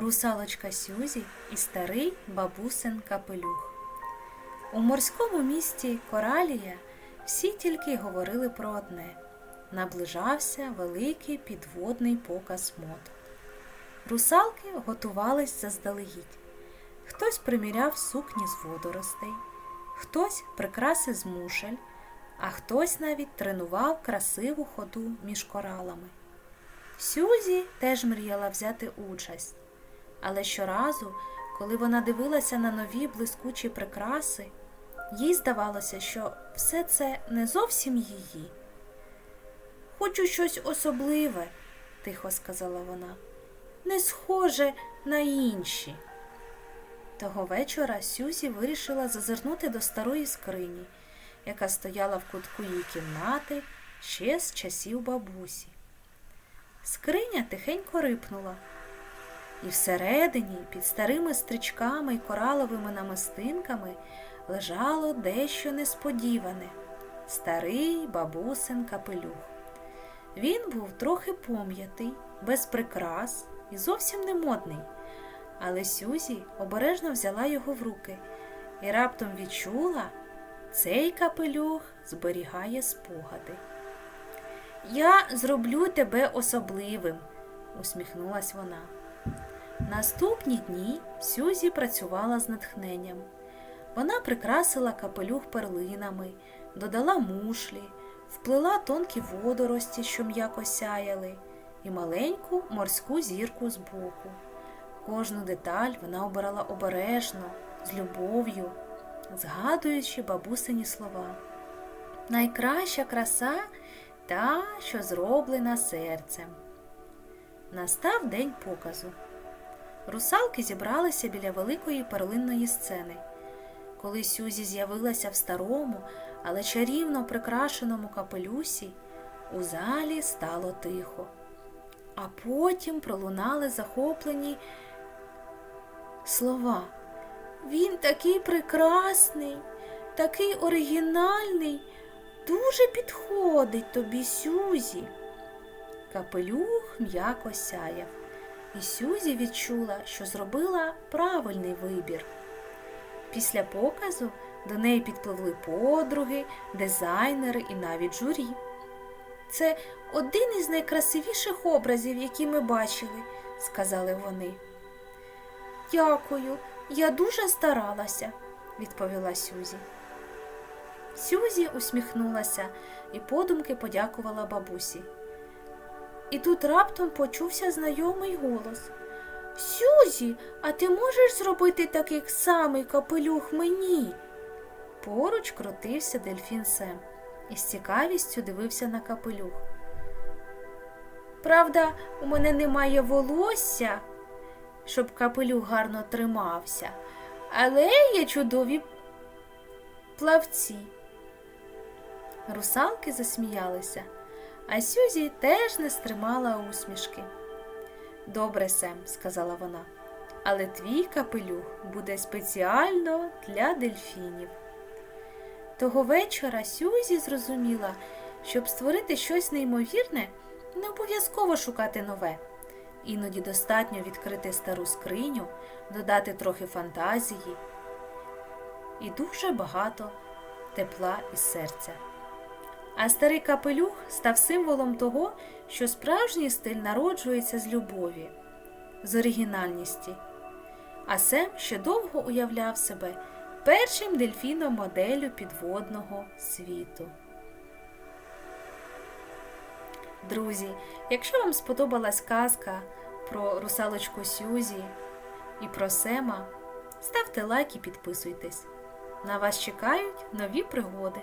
Русалочка Сюзі і старий бабусин капелюх. У морському місті Коралія всі тільки говорили про одне наближався великий підводний показ мод. Русалки готувались заздалегідь. Хтось приміряв сукні з водоростей, хтось прикраси з мушель, а хтось навіть тренував красиву ходу між коралами. Сюзі теж мріяла взяти участь, але щоразу, коли вона дивилася на нові блискучі прикраси, їй здавалося, що все це не зовсім її. Хочу щось особливе, тихо сказала вона, не схоже на інші. Того вечора Сюзі вирішила зазирнути до старої скрині, яка стояла в кутку її кімнати ще з часів бабусі. Скриня тихенько рипнула, і всередині, під старими стрічками й кораловими намистинками, лежало дещо несподіване старий бабусин капелюх. Він був трохи пом'ятий, без прикрас і зовсім не модний, але Сюзі обережно взяла його в руки і раптом відчула, цей капелюх зберігає спогади. Я зроблю тебе особливим, усміхнулась вона. Наступні дні Сюзі працювала з натхненням. Вона прикрасила капелюх перлинами, додала мушлі, вплила тонкі водорості, що м'яко сяяли, і маленьку морську зірку збоку. Кожну деталь вона обирала обережно, з любов'ю, згадуючи бабусині слова. Найкраща краса та, що зроблена серцем. Настав день показу. Русалки зібралися біля великої перлинної сцени. Коли Сюзі з'явилася в старому, але чарівно прикрашеному капелюсі, у залі стало тихо, а потім пролунали захоплені слова. Він такий прекрасний, такий оригінальний, дуже підходить тобі, Сюзі. Капелюх м'яко сяяв, і Сюзі відчула, що зробила правильний вибір. Після показу до неї підпливли подруги, дизайнери і навіть журі. Це один із найкрасивіших образів, які ми бачили, сказали вони. Дякую, я дуже старалася, відповіла Сюзі. Сюзі усміхнулася і подумки подякувала бабусі. І тут раптом почувся знайомий голос. Сюзі, а ти можеш зробити такий самий капелюх мені? Поруч крутився дельфін Сем і з цікавістю дивився на капелюх. Правда, у мене немає волосся, щоб капелюх гарно тримався, але є чудові плавці. Русалки засміялися, а Сюзі теж не стримала усмішки. Добре, Сем, сказала вона, але твій капелюх буде спеціально для дельфінів. Того вечора Сюзі зрозуміла, щоб створити щось неймовірне, не обов'язково шукати нове. Іноді достатньо відкрити стару скриню, додати трохи фантазії і дуже багато тепла із серця. А старий капелюх став символом того, що справжній стиль народжується з любові, з оригінальності. А Сем ще довго уявляв себе першим дельфіном моделлю підводного світу. Друзі, якщо вам сподобалась казка про русалочку Сюзі і про Сема, ставте лайк і підписуйтесь. На вас чекають нові пригоди.